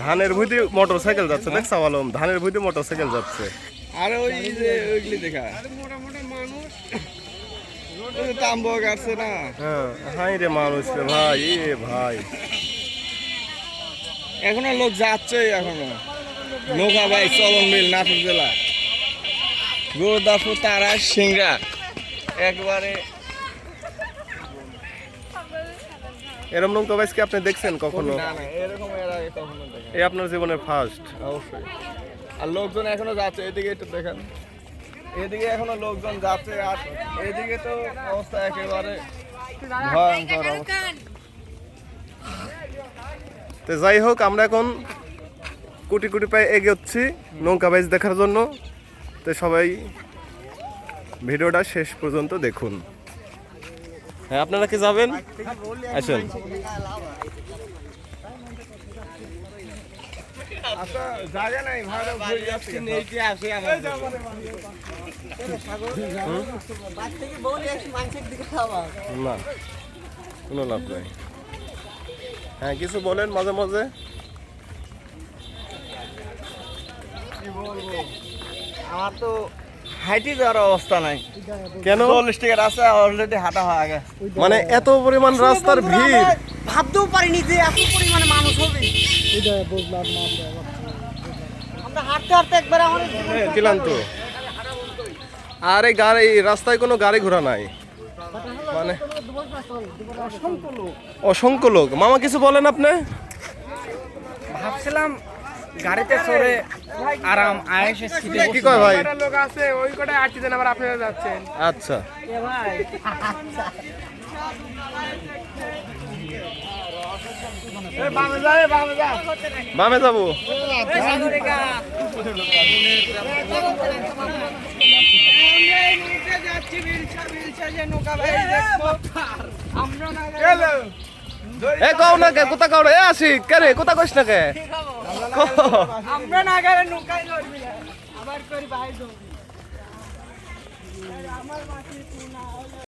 ধানের ভুঁইতে motor cycle যাচ্ছে দেখছ আলম ধানের ভুঁইতে মোটর সাইকেল যাচ্ছে। আর ওই যে ওইগুলি দেখা। তাম্বক আছে না। হ্যাঁ হাই রে মানুষ রে ভাই এ ভাই। এখনও লোক যাচ্ছে এখনও। নৌকা ভাই চলন বিল নাটক জেলা। গুরুদাসপুর তারা সিংড়া। একবারে এরম নৌকা বাইস কি আপনি দেখছেন কখনো? না না এরকম এর আগে কখনো দেখেন। এই আপনার জীবনের ফার্স্ট অবশ্যই। আর লোকজন এখনও যাচ্ছে এদিকে একটু দেখেন। এদিকে এখনও লোকজন যাচ্ছে আর এদিকে তো অবস্থা একেবারে ভয়ঙ্কর অবস্থা। তো যাই হোক আমরা এখন কোটি কোটি পায়ে এগোচ্ছি নৌকা বাইচ দেখার জন্য। তো সবাই ভিডিওটা শেষ পর্যন্ত দেখুন। হ্যাঁ আপনারা কি যাবেন? আসুন। না, কোনো লাভ নাই। হ্যাঁ কিছু বলেন মাঝে মাঝে। আমার তো হাইটি যাওয়ার অবস্থা নাই। কেন? চল্লিশ টাকা রাস্তা অলরেডি হাঁটা হয়ে গেছে মানে এত পরিমাণ রাস্তার ভিড়। ভাবতেও পারিনি যে এত পরিমাণে মানুষ হবে। আমরা হাঁটতে হাঁটতে একবার আমাদের ক্লান্ত। আর এই গাড়ি রাস্তায় কোনো গাড়ি ঘোড়া নাই। মানে অসংখ্য লোক। মামা কিছু বলেন আপনি? ভাবছিলাম গাড়িতে চড়ে আরাম আয়েসে সিটে কি কয় ভাই? লোক আছে? ওই কটা আটটি জন আবার আপনারা যাচ্ছেন। আচ্ছা। বামে যাব। এ, কও না কে, কোথা কও এ আসি কে রে, কোথা কইস না কে? আমরা না গেলে নৌকায় লড়বি আবার করি বাইরে